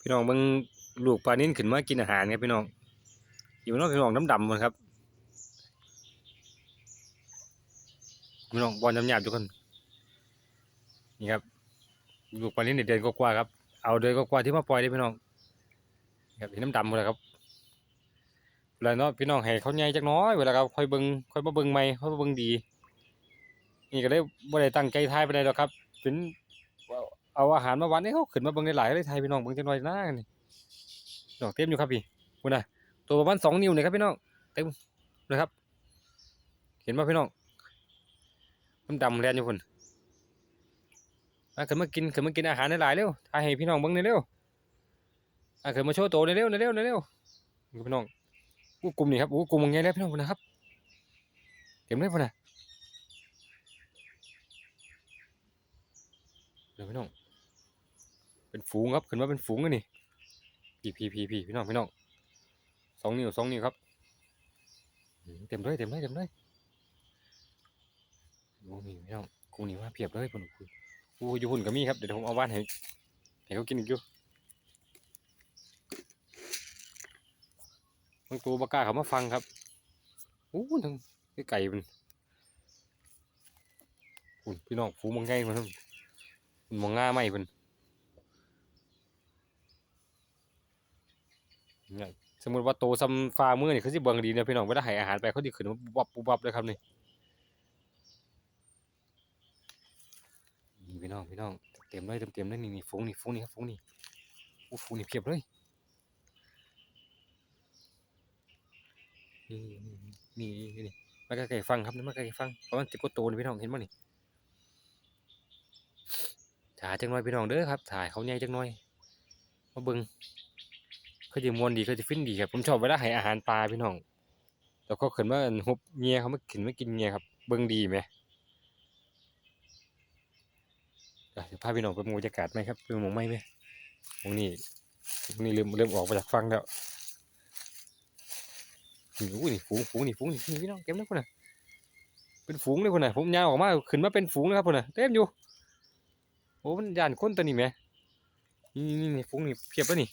พี่น้องเบิ่งลูกปลานิ่นขึ้นมากินอาหารครับพี่น้องอยู่นอกพี่น้องดำๆหมดครับพี่น้องบอลหยาบๆทุกคนนี่ครับลูกปลานิ่นเนี่ยเดือนกว่าๆครับ เอาเดือนกว่าๆที่มาปล่อยได้พี่น้องครับเห็นน้ำดำหมดแล้วครับเวลาเนาะพี่น้องให้เขาใหญ่จักน้อยเวลาเขาค่อยเบิงค่อยมาเบิงใหม่ค่อยมาเบิงดี นี่ก็ได้บ่ได้ตั้งใจทายไปได้ดอกครับ เป็น เอาอาหารมาวันนี้เขาขึ้นมาเบิ่งได้หลายเลยไทยพี่น้องเบิ่งจังหน่อยนะนี่ดอกเต็มอยู่ครับพี่คุณน่ะตัวประมาณสองนิ้วนี่ครับพี่น้องเต็มเลยครับ เห็นบ่พี่น้องมันดำแลนอยู่พุ่นอะขึ้นมากินขึ้นมากินอาหารได้หลายเร็วทายให้พี่น้องเบิ่งหน่อยเร็วอะขึ้นมาโชว์โตวหน่อยเร็วหน่อยเร็วหน่อยเร็วพี่น้องอู้กลุ่มนี่ครับอู้กลุ่มมันใหญ่แล้วพี่น้องพุ่นนะครับเต็มเลยพุ่นะเดี๋ยวพี่น้อง เป็นฝูงครับขึ้นมาเป็นฝูงเลยนี่พี่พี่พี่พี่พี่น้องพี่น้องสองนิ้วสองนิ้วครับเต็มเลยเต็มเลยเต็มเลยโอ้นี่พี่น้องกูนี่ว่าเพียบเลยคนกูกูอยู่หุ่นก็มีครับเดี๋ยวผมเอาว่านให้ให้เขากินอีกอยู่บางตัวบาก้าเขามาฟังครับอู้ทั้งไก่มันอุ่นพี่น้องฝูงมังไงมันทั้งมันมองง่าไหมเพิ่นเนี่ยส มมติว่าโตซ้ำฟ้ามือนี่เขาสิเบิ่งดีนะพี่น้องเวลาให้อาหารไปเขาสิขึ้นมาปุ๊บปับปุ๊บปับเลยครับนี่นี่พี่น้องพี่น้องเต็มเลยเต็มเต็มเลยนี่นี่ฝูงนี่ฝูงนี่ครับฝูงนี่อู้ฝูงนี่เพียบเลยนี่นี่นี่มาใกล้ๆฟังครับนี่มาใกล้ๆฟังปราะมาณสิบกว่าตัวนี่พี่น้องเห็นบ่นี่ถ่ายจังหน่อยพี่น้องเด้อครับถ่ายเขาใหญ่จังหน่อยมาเบิ่ง เขาจะมวนดีเขาจะฟินดีครับผมชอบเวลาให้อาหารปลาพี่น้องแล้วก็ขึ้นมาหุบเงียเขามาขึ้นมากินเงียครับเบิ่งดีไหมเดี๋ยวพาพี่น้องไปดูบรรยากาศไหมครับไปมองไหมไหมมองนี่มองนี่เริ่มเริ่มออกมาจากฟังแล้วนี่โอ้นี่ฝูงฝูงนี่ฝูงนี่นี่พี่น้องเต็มเลยคนน่ะเป็นฝูงเลยคนน่ะผมยาวออกมาขึ้นมาเป็นฝูงเลยครับคนน่ะเต็มอยู่โอ้มันยานคนตัวนี้แหมนี่นี่นี่ฟุ้งนี่เพียบแล้วนี่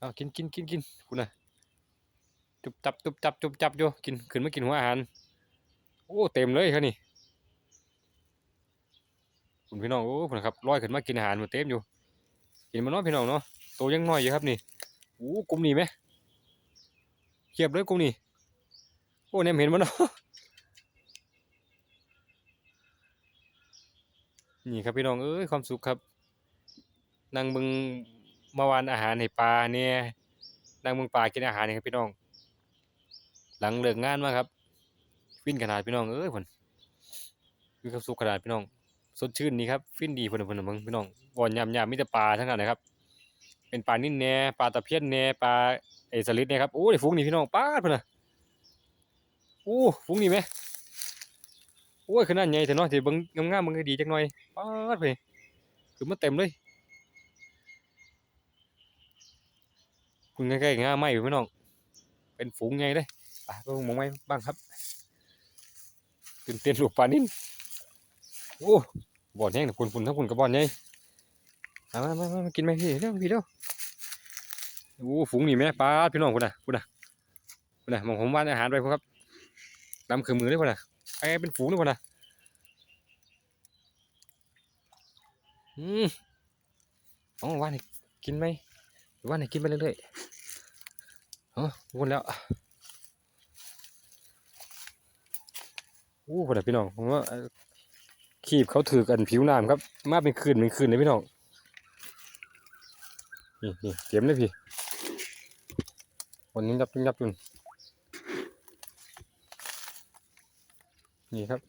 เอากินกินกินกินคุณน่ะจุบจับจุบจับจุบจับอยู่กินขึ้นมากินหัวอาหาร โอ้เต็มเลยครับนี่คุณพี่น้องโอ้คุณครับลอยขึ้นมากินอาหารหมดเต็มอยู่กินมาเนาะพี่น้องเนาะโตยังน้อยอยู่ครับนี่โอ้กลุ่มนี้ไหมเพียบเลยกลุ่มนี้โอ้เนี่ยเห็นมันเนาะนี่ครับพี่น้องเอ้ยความสุขครับนั่งเบิ่ง เมื่อวานอาหารให้ปลาเนี่ยนั่งเบิ่งปลากินอาหารนี่ครับพี่น้อง หลังเลิกงานมาครับ ฟินขนาดพี่น้องเอ้ยพุ่นมีความสุขขนาดพี่น้อง สดชื่นนี่ครับ ฟินดีพุ่นน่ะพุ่นน่ะเบิ่งพี่น้องบ่อนยำๆมีแต่ปลาทั้งนั้นนะครับ เป็นปลานิ่นแน่ปลาตะเพียนแน่ปลาไอสลิดเนี่ยครับโอ้ยฟุ้งนี่พี่น้องปลาดพุ่นนะโอ้ฟุ้งนี่แหมโอ้ยขนาดใหญ่แต่เนาะสิเบิ่งงามๆเบิ่งให้ดีจักหน่อยปาดไปคือมันเต็มเลย คุณใกล้ๆง่าไหมอยู่พี่น้อง เป็นฝูงไงเลยไปไปมองไหมบ้างครับตื่นเต้นลูกปลานิ่นโอ้บ่อนแห้งนะคุณคุณทั้งคุณกับบ่อนไงมามามามากินไหมพี่เร็วพี่เร็วโอ้ฝูงนี่แม่ปลาพี่น้องคุณน่ะคุณน่ะคุณน่ะมองผมวานอาหารไปครับดำคือมือเลยคุณน่ะไอ้เป็นฝูงเลยคุณน่ะอืมอ๋อว่านี่กินไหม หรือว่านี่กินไปเรื่อยๆอ๋อวนแล้วอู้คนน่ะพี่น้องผมว่าขีบเขาถือกันผิวน้ำครับ มาเป็นคืนเป็นคืนเลยพี่น้องนี่นี่เตรียมเลยพี่วันนี้ยับยับจุนนี่ครับ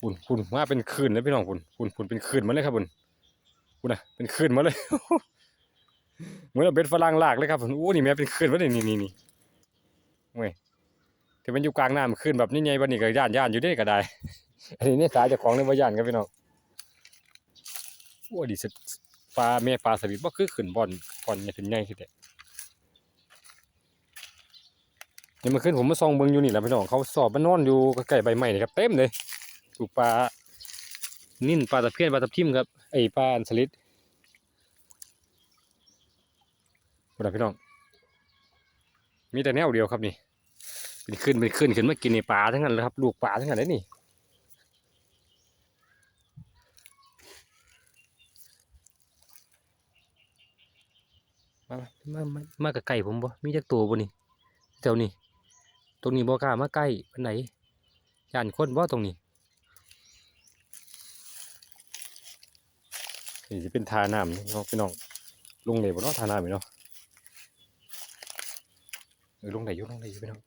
ฝุ่นฝุ่นมาเป็นคืนเลยพี่น้องฝุ่นฝุ่นฝุ่นเป็นคืนมาเลยครับฝุ่นฝุ่นนะเป็นคืนมาเลย เหมือนเอาเบ็ดฝรั่งลากเลยครับฝุ่นโอ้นี่แม่เป็นคืนมาเลยนี่นี่นี่เว้ยที่มันอยู่กลางน้ำคืนแบบนี้ไงวันนี้ก็ย่านย่านอยู่เด้ก็ได้ อันนี้เนี่ยสายจากของในว่าย่านครับพี่น้องโอ้ดีสุดปลาแม่ปลาสลิดบ่คือขึ้นบอลบอลเนี่ยถึงใหญ่คือแต่นี่มันขึ้นผมมาส่องเบิงอยู่นี่แหละพี่น้องเขาสอบมันนอนอยู่ใกล้ใบไม้นี่ครับเต็มเลยถูกปลานิ่นปลาตะเพียนปลาตะพิมครับไอปลาอันสลิด คุณพี่น้อง มีแต่แนวเดียวครับนี่เป็นขึ้นเป็นขึ้นขึ้นมากินในป่าทั้งนั้นเลยครับ ลูกป่าทั้งนั้นเลยนี่มามามามากับไก่ผมบ่ มีจักตัวบ่นี่แถวนี้ ตรงนี้บ่กล้ามาใกล้ปานไหนย่านคนบ่ตรงนี้นี่จะเป็นทาน้ำเนาะพี่น้อง ลงเลยบ่เนาะทาน้ำนี่เนาะ เออลงไหนอยู่ลงไหนอยู่พี่น้อง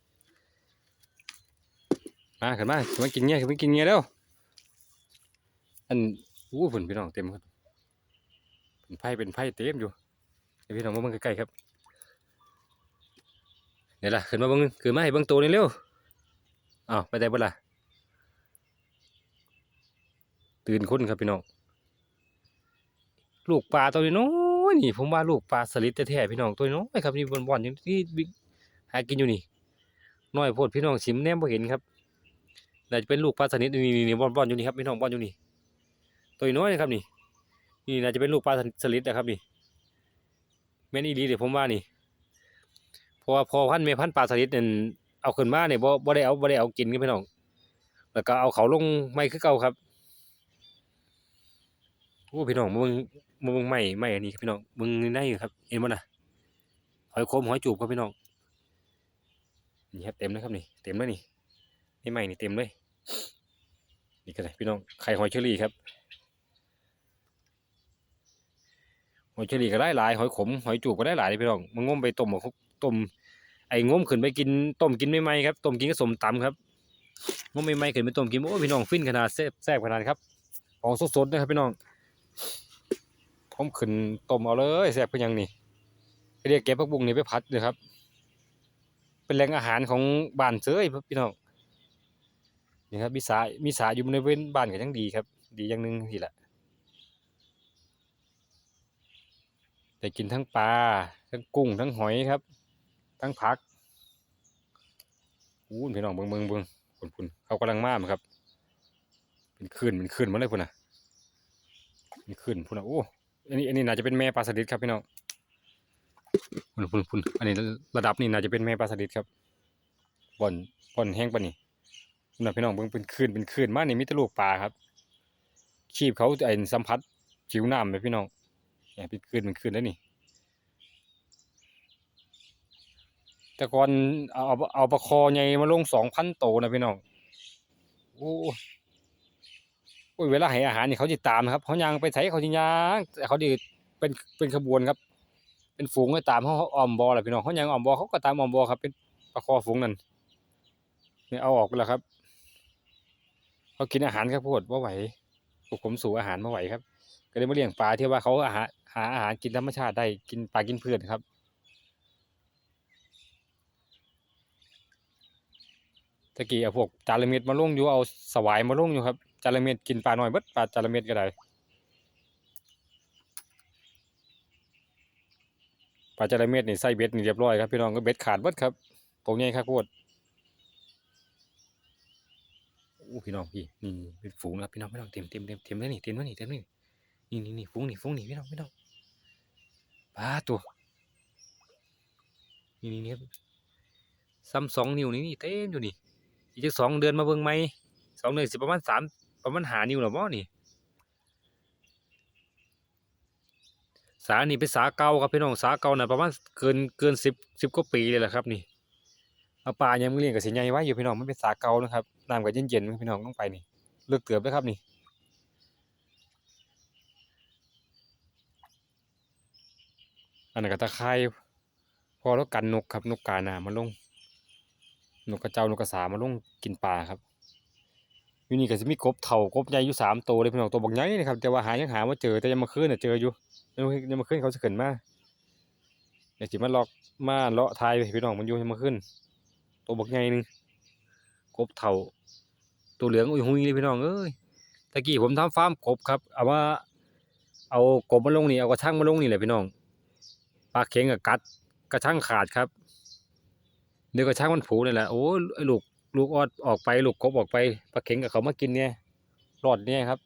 มาขึ้นมาขึ้นมากินเงี้ยขึ้นมากินเงี้ยแล้วอันอู้ฝนพี่น้องเต็มครับเป็นไผ่เป็นไผ่เต็มอยู่เดี๋ยวพี่น้องมาเบิ่งใกล้ๆครับเดี๋ยล่ะขึ้นมาเบิ่งขึ้นมาให้เบิ่งตัวนี่เร็วอ้าวไปได้บ่ล่ะตื่นคนครับพี่น้องลูกปลาตัวนี้น้อยนี่ผมว่าลูกปลาสลิดแท้ๆพี่น้องตัวน้อยครับนี่บอนๆอยู่ที่ากินอยู่นี่น้อยโพดพี่น้องชิมแนมบ่เห็นครับน่าจะเป็นลูกปลาสลิดนี่นี่ๆๆบอนอยู่นี่ครับพี่น้องบอนอยู่นี่ตัวน้อยนะครับนี่ นี่น่าจะเป็นลูกปลาสลิดนะครับนี่แม่นอีหลีเดี๋ยวผมว่านี่เพราะว่าพอพันธุ์แม่พันปลาสลิดนั่นเอาขึ้นมาเนี่ยบ่บ่ได้เอาบ่ได้เอากินครับพี่น้องแล้วก็เอาเขาลงไม้คือเก่าครับโอ้พี่น้องมาเบิ่งมึงไม่ไม่อันนี้ครับพี่น้องมึงในครับเห็นมั้นะหอยโคมหอยจูบครับพี่น้อง นี่ครับเต็มเลยครับนี่เต็มเลยนี่นี่ไม่นี่เต็มเลยนี่ก็เลยพี่น้องไข่หอยเชอรี่ครับหอยเชอรี่ก็ได้หลายหอยขมหอยจูบก็ได้หลายเลยพี่น้องมึงงมไปต้มกต้มไอ้งมขึ้นไปกินต้มกินไม่ไหมครับต้มกินกับสมตำครับงมไม่ไหมขึ้นไปต้มกินโอ้พี่น้องฟินขนาดแซ่บแซ่บขนาดครับของสดๆนะครับพี่น้องผมขึ้นต้มเอาเลยแซ่บเป็นยังนี่เรียกเก็บผักบุ้งนี่ไปผัดเลยครับ เป็นแหล่งอาหารของบ้านเซยพี่น้องนี่ครับมีสามีสาอยู่บริเวณบ้านก็ยังดีครับ ดีอย่างหนึ่งทีละได้กินทั้งปลาทั้งกุ้งทั้งหอยครับ ทั้งผักอู้พี่น้องเบิ่งเบิ่งเบิ่งพุ่นพุ่นเขากำลังมากครับ เป็นคลื่นเป็นคลื่นมาเลยพุ่นน่ะเป็นคลื่นพุ่นน่ะโอ้อันนี้อันนี้น่าจะเป็นแม่ปลาสลิดครับพี่น้อง พุ่นพุ่นพุ่นอันนี้ระดับนี้น่าจะเป็นแม่ปลาสลิดครับบ่อนบ่อนแห้งปะนี่พุ่นนะพี่น้องเบิ่งเป็นคลื่นเป็นคลื่นมากนี่มีแต่ลูกปลาครับคีบเขาไอ้สัมผัสผิวน้ำเลยพี่น้องเนี่ยเป็นคลื่นเป็นคลื่นแล้วนี่แต่ก่อนเอาเอาอาปลาคอใหญ่มาลงสองพันโตนะพี่น้องโอ้โอ้ยเวลาให้อาหารนี่เขาจะตามครับเขายังไปไถเขาจะย่างแต่เขาดีเป็นเป็นขบวนครับ เป็นฝูงก็ตามเขาเขาอ้อมบอแหละพี่น้องเขายังอ้อมบอเขาก็ตามอ้อมบอครับเป็นปลาคอฝูงนั่นนี่เอาออกแล้วครับเขากินอาหารครับพวดว่าไหวพวกผมสู่อาหารมาไหวครับ ก็เลยมาเลี้ยงปลาที่ว่าเขาอาหารหาอาหารกินธรรมชาติได้กินปลากินพืชครับตะกี้เอาพวกจาระเม็ดมาลงอยู่เอาสวายมาลงอยู่ครับจาระเม็ดกินปลาหน่อยเบิดปลาจาระเม็ดก็ได้ ปลาจระเม็ดนี่ใส่เบ็ดนี่เรียบร้อยครับพี่น้องก็เบ็ดขาดเบิดครับตัวใหญ่ครับโคตรอู้พี่น้องพี่นี่เป็นฝูงแล้วพี่น้องพี่น้องเต็มเต็มเต็มเต็มแล้วนี่เต็มแล้วนี่เต็มนี่นี่นี่นี่ฝูงนี่ฝูงนี่พี่น้องพี่น้องปลาตัวนี่นี่นี่ครับซ้ำสองนิ้วนี่นี่เต็มอยู่นี่อีกจักสองเดือนมาเบิ่งไหมสองเดือนสิประมาณสามประมาณหานิ้วหรอบ่นี่ สานี่เป็นสาเก่าครับพี่น้องสาเก่าน่ะประมาณเกินเกินสิบสิบกว่าปีเลยแหละครับนี่เอาปลายังมือเลี้ยงกับสิใหญ่ไว้อยู่พี่น้องมันเป็นสาเก่านะครับน้ำก็เย็นๆพี่น้องต้องไปนี่เลือกเกือบเลยครับนี่อันนั้นก็ตะไคร้พอแล้วกันนกครับนกกาหนามาลงนกกระเจ้านกกระสามาลงกินปลาครับอยู่นี่ก็จะมีกบเถ่ากบใหญ่อยู่สามตัวเลยพี่น้องตัวบักใหญ่นะครับแต่ว่าหายังหาว่าเจอแต่ยังมาคืนน่ะเจออยู่ ยังยังมาคืนเขาจะขึ้นมาเดี๋ยวสิมาลอกมาเลาะทายไปพี่น้องมันอยู่ยังมาขึ้น ตัวบักใหนึงกบเถ่า ตัวเหลืองอุ้ยหุยเลยพี่น้องเอ้ยตะกี้ผมทำฟาร์มกบครับเอาว่า เอากบมาลงนี่เอากระชังมาลงนี่แหละพี่น้องปลาเข็งกับกัดกระชังขาดครับเดี๋ยวก็ช่างมันผูนี่แหละโอ้ยไอ้ลูกลูกออดออกไปลูกกบออกไปปลาเข็งกับเขามากินเนี่ยรอดเนี่ยครับ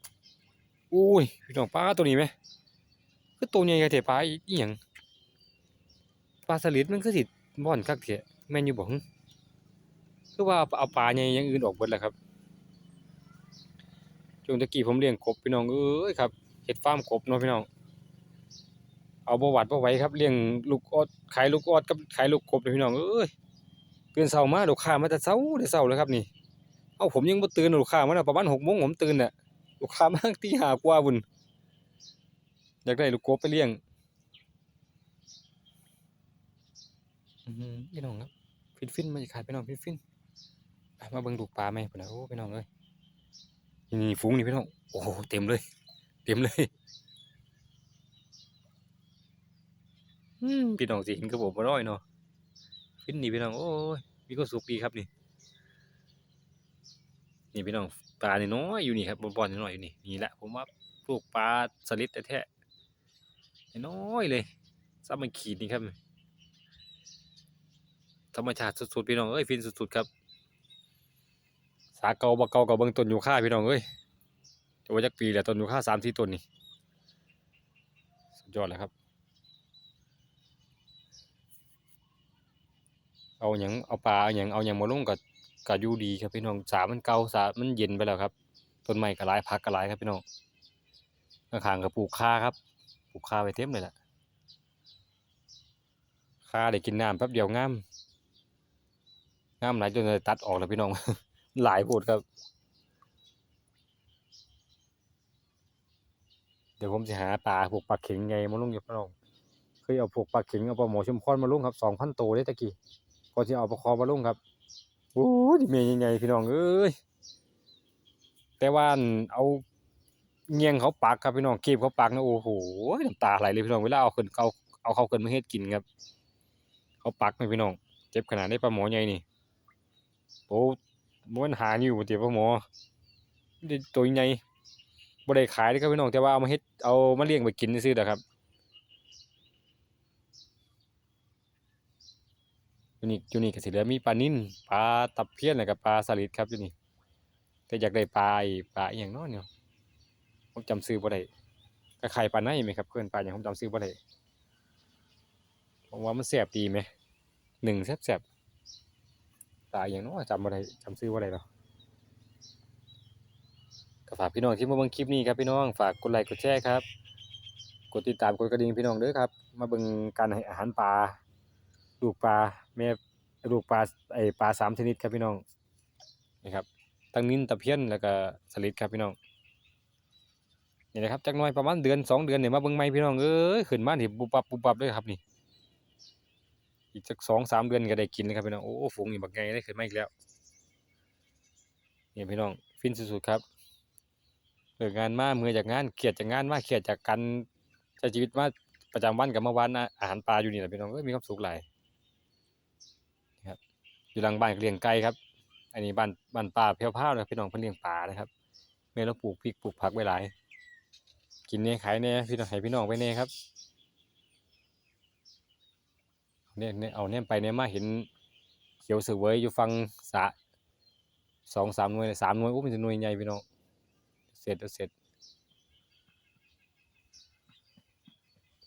อุ้ยพี่น้องปลาตัวนี้ไหม คือตัวใหญ่กระเทปลาอีกอหย่างปลาสลิดมันคือสิบ่อนคักเถะแม่นอยู่บ่หึคือว่าเอาปลาใหญ่อย่างอื่นออกเบิดแล้วครับช่วงตะกี้ผมเลี้ยงกบพี่น้องเอ้ยครับเฮ็ดฟาร์มกบเนาะพี่น้องเอาบวัดบ่ไหวครับเลี้ยงลูกออดขายลูกออดกับขายลูกกบเลยพี่น้องเอ้ยตื่นเช้ามาลูกค้ามาแต่เช้าแต่เช้าเลยครับนี่ เอ้าผมยังบ่ตื่นลูกค้ามาแล้วประมาณ6โมงผมตื่นน่ะลูกค้ามาตั้งตีห้ากว่าพุ่น อยากได้ลูกกบไปเลี้ยงพี่น้องครับฟินๆบรรยากาศพี่น้องฟินๆไปมาเบิ่งลูกปลาไหมพุ่นน่ะโอ้พี่น้องเอ้ยนี่ฝูงนี่พี่น้องโอ้เต็มเลย เต็มเลยพี่น้องสิเห็นกับผมบ่น้อยเนาะฟินนี่พี่น้องโอ้ยมีความสุขดีครับนี่นี่พี่น้องปลาเน้อยอยู่นี่ครับบอลเนๆน้อยอยู่นี่นี่แหละผมว่าพวกปลาสลิดแท้ น้อยเลยซ้ำมันขีดนี่ครับ ธรรมชาติสุดๆพี่น้องเอ้ยฟินสุดๆครับ สาเกาบ่เกากับเบิ่งต้นยูคาพี่น้องเอ้ยจะว่าจักปีแหล้วต้นยูคาสามสี่ต้นนี่สุดยอดเลยครับเอาหยังเอาปลาเอาหยังเอาหยังมาลงก็ก็อยู่ดีครับพี่น้องสามันเก่าสามันเย็นไปแล้วครับต้นไม้ก็หลายพักก็หลายครับพี่น้องข้างๆก็ปลูกข่าครับ ปลูกข่าไว้เต็มเลยล่ะข่าได้กินน้ำแป๊บเดียวงามงามหลายจนเลยตัดออกแล้วพี่น้อง หลายโพดครับ เดี๋ยวผมจะหาปลาพวกปลาเข็งไงมาลุงอยู่พี่น้องเคยเอาพวกปลาเข็งเอาปลาหมอชุมพรมาลุงครับสองพันตัวเลยตะกี้พอนที่เอาประคอมาลุงครับโอ้ยเมย์ยังไงพี่น้องเอ้ยแต่ว่านเอา เงียงเขาปักครับพี่น้องเก็บเขาปักนะโอ้โหน้ำตาไหลเลยพี่น้องเวลาเอาขึ้นเอาเอาเขาขึ้นมาเฮ็ดกินครับ เขาปักไหมพี่น้องเจ็บขนาดได้ปลาหมอใหญ่นี่โอ้ม้วนหาอยู่เดี๋ยวปลาหมอตัวใหญ่บ่ได้ขายเลยครับพี่น้องแต่ว่าเอามาเฮ็ดเอามาเลี้ยงไปกินซื่อนะครับอยู่นี่อยู่นี่ก็สิเหลือมีปลานิ่นปลาตะเพียนแล้วก็ปลาสลิดครับอยู่นี่แต่อยากได้ปลาปลาอย่างน้อยเนี่ย ผมจำซื้อบ่ได้ก็ไข่ปลาไหนไหมครับเพื่อนปลาอย่างผมจำซื้อบ่ได้ผมว่ามันแซ่บดีไหมหนึ่งแซ่บๆปลาอย่างน้อจำบ่ได้จำซื้อบ่ได้หรอกก็ฝากพี่น้องที่มาเบิ่งคลิปนี้ครับพี่น้องฝากกดไลค์กดแชร์ครับกดติดตามกดกระดิ่งพี่น้องด้อครับ มาเบิ่งการให้อาหารปลาลูกปลาแม่ลูกปลาไอปลาสามชนิดครับพี่น้องนี่ครับตั้งนิ้นตะเพียนแล้วก็สลิดครับพี่น้อง นี่นะครับจักหน่อยประมาณเดือนสองเดือนเนี่ยมาเบิ่งใหม่พี่น้องเอ้ยขึ้นมานี่ปุบปับปุบปับเลยครับนี่ อีกจักสองสามเดือนก็ได้กินเลยครับพี่น้องโอ้ฝูงนี่บักไงได้ขึ้นมาอีกแล้วนี่พี่น้องฟินสุดๆครับเลิกงานมาเมื่อจากงานเครียดจากงานมาเครียดจากการใช้ชีวิตมาประจำวันกับเมื่อวานอาหารปลาอยู่นี่แหละพี่น้องเอ้ยมีความสุขหลายอยู่หลังบ้านก็เลี้ยงไก่ครับ อันนี้บ้านบ้านป่าเพียวพาวเลยพี่น้องเพิ่นเลี้ยงปลานะครับแม่เราปลูกพริกปลูกผักไว้หลาย กินเนี่ยขายเนี่ยพี่น้องให้พี่น้องไปเนี่ยครับเนี่ยเนี่ยเอาเนี่ยไปเนี่ยมาเห็นเขียวเสือเวยอยู่ฟังสะสองสามหน่วยสามหน่วยโอ้มันจะหน่วยใหญ่พี่น้องเสร็จแล้วเสร็จ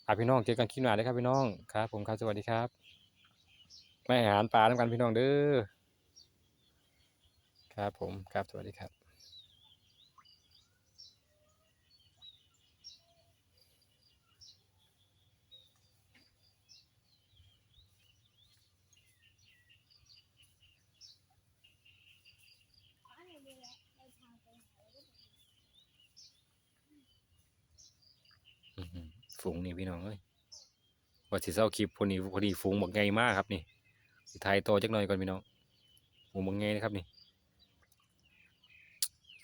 อะพี่น้องเจอกันคลิปหน้าเลยครับพี่น้องครับ ผมครับสวัสดีครับไม่อาหารปลาน้ำกันพี่น้องเด้อครับผมครับสวัสดีครับ ฝูงนี่พี่น้องเอ้ยว่าสิเศร้าคลิปพอดีพอดีฝูงบักไงมากครับนี่สิถ่ายโตจักหน่อยก่อนพี่น้องฝูงบักไงนะครับนี่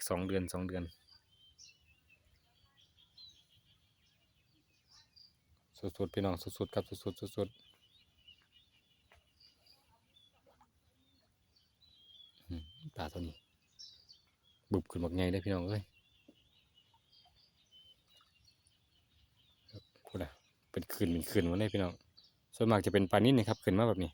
สองเดือนสองเดือน สุดๆพี่น้องสุดๆครับสุดๆสุดๆปลาตัวนี้บุบขึ้นบักไงได้พี่น้องเอ้ย พูดอะ เป็นคืนเป็นคืนมาเลยพี่น้องส่วนมากจะเป็นปลานิ่นนะครับขึ้นมาแบบนี้